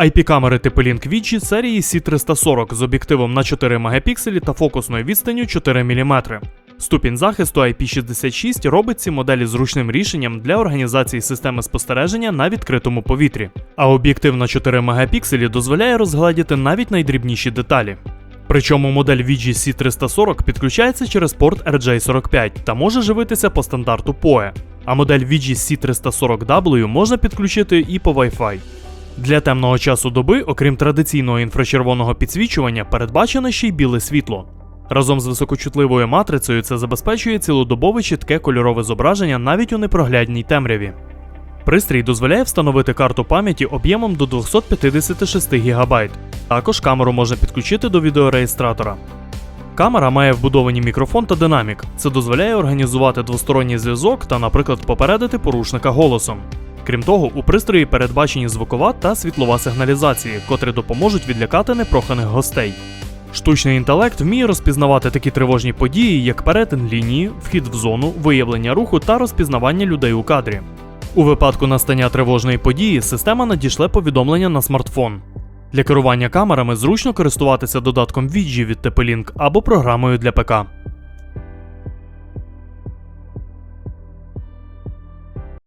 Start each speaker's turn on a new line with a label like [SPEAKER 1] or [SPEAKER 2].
[SPEAKER 1] IP-камери типу Link Vigi серії C340 з об'єктивом на 4 мегапікселі та фокусною відстанню 4 мм. Ступінь захисту IP66 робить ці моделі зручним рішенням для організації системи спостереження на відкритому повітрі. А об'єктив на 4 мегапікселі дозволяє розгледіти навіть найдрібніші деталі. Причому модель VG C340 підключається через порт RJ45 та може живитися по стандарту PoE, а модель VG C340W можна підключити і по Wi-Fi. Для темного часу доби, окрім традиційного інфрачервоного підсвічування, передбачене ще й біле світло. Разом з високочутливою матрицею це забезпечує цілодобове чітке кольорове зображення навіть у непроглядній темряві. Пристрій дозволяє встановити карту пам'яті об'ємом до 256 ГБ. Також камеру можна підключити до відеореєстратора. Камера має вбудовані мікрофон та динамік. Це дозволяє організувати двосторонній зв'язок та, наприклад, попередити порушника голосом. Крім того, у пристрої передбачені звукова та світлова сигналізації, котрі допоможуть відлякати непроханих гостей. Штучний інтелект вміє розпізнавати такі тривожні події, як перетин лінії, вхід в зону, виявлення руху та розпізнавання людей у кадрі. У випадку настання тривожної події система надішле повідомлення на смартфон. Для керування камерами зручно користуватися додатком Віджі від TP-Link або програмою для ПК.